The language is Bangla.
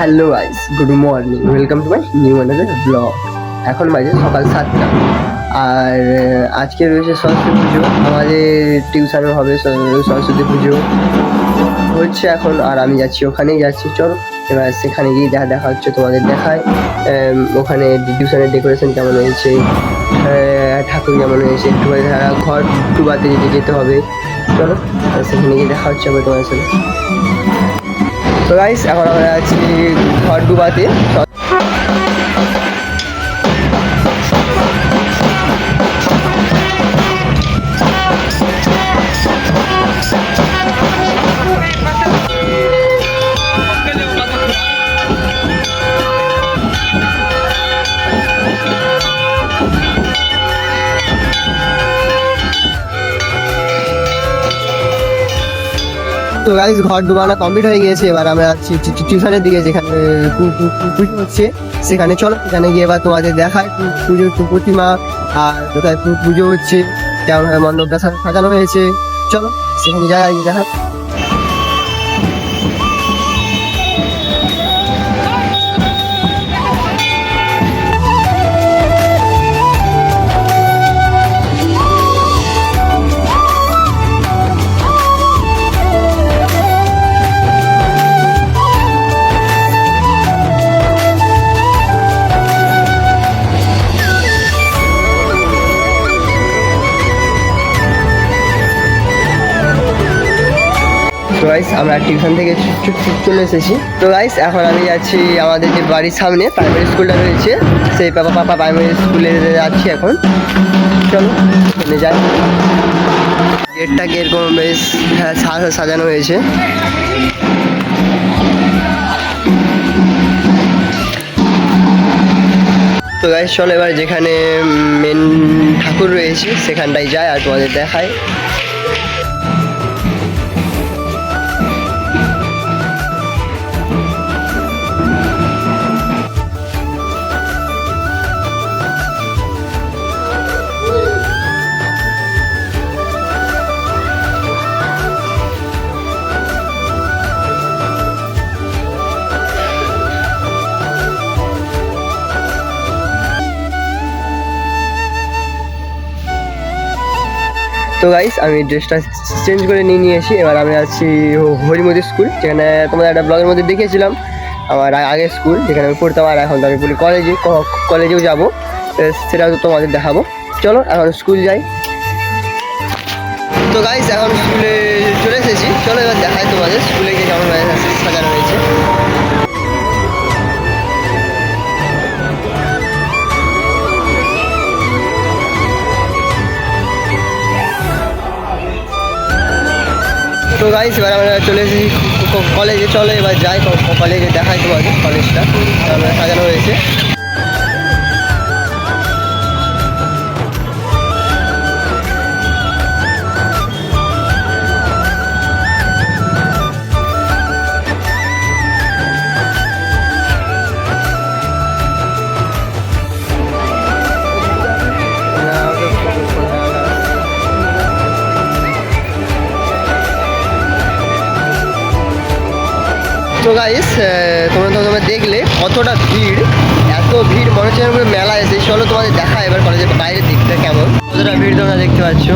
Hello guys good morning welcome to my new another blog এখন বাজে সকাল সাতটা। আর আজকে রয়েছে সরস্বতী পুজো। আমাদের টিউশনে হবে সরস্বতী পুজো। হচ্ছে এখন আর আমি যাচ্ছি, ওখানেই যাচ্ছি। চলো, এবার সেখানে গিয়ে দেখা দেখা হচ্ছে তোমাদের দেখায়। ওখানে টিউশনের ডেকোরেশন কেমন হয়েছে ঠাকুর কেমন হয়েছে, একটু ঘর টুবাতে যেতে যেতে হবে। চলো সেখানে গিয়ে দেখা হচ্ছে আবার তোমাদের সাথে। তো গাইস এখন আমরা আছি ঘর ডুবাতে। তো গাইস ঘর ডুবানো কমপ্লিট হয়ে গিয়েছে। এবার আমরা টিউশনের দিকে, যেখানে পুজো হচ্ছে। সেখানে চলো, সেখানে গিয়ে এবার তোমাদের দেখায় পুজোর প্রতিমা আর কোথায় পুজো হচ্ছে, কেমন মণ্ডপটা সাজানো হয়েছে। চলো, সেখানে যাই দেখা তো গাইস আমরা টিউশন থেকে চলে এসেছি। তো গাইস এখন আমি যাচ্ছি আমাদের যে বাড়ির সামনে প্রাইমারি স্কুলটা রয়েছে। সেই পাপা পাপা প্রাইমারি স্কুলে যাচ্ছি এখন। চলো ওখানে যাই। গেটটাকে এরকম বেশ হ্যাঁ সাজানো হয়েছে। তো গাইস চলো এবার যেখানে মেন ঠাকুর রয়েছে, সেখানটায় যায় আর তোমাদের দেখায় তো গাইস আমি ড্রেসটা চেঞ্জ করে নিয়ে নিয়ে এসি এবার আমি আছি হরিমতি স্কুল যেখানে তোমাদের একটা ব্লগের মধ্যে দেখেছিলাম আমার আগের স্কুল যেখানে আমি পড়তাম আর এখন তো আমি পুরো কলেজে কলেজেও যাব। সেটা তো তোমাদের দেখাবো। চলো, এখন স্কুল যাই। তো গাইস এখন স্কুলে চলে এসেছি। চলো এবার দেখাই তোমাদের স্কুলে গিয়ে কেমন তো গাইস এবার আমরা চলে এসেছি কলেজে। চলো এবার যাই কলেজে দেখাই তোমাকে কলেজটা। সাজানো হয়েছে। তো গাইস তোমরা তো তোমরা দেখলে কতটা ভিড়, এত ভিড়, মনে হচ্ছে পুরো মেলা এসে চলো তোমাদের দেখা এবার কলেজের বাইরের দিকটা কেমন। কতটা ভিড় তোমরা দেখতে পাচ্ছ?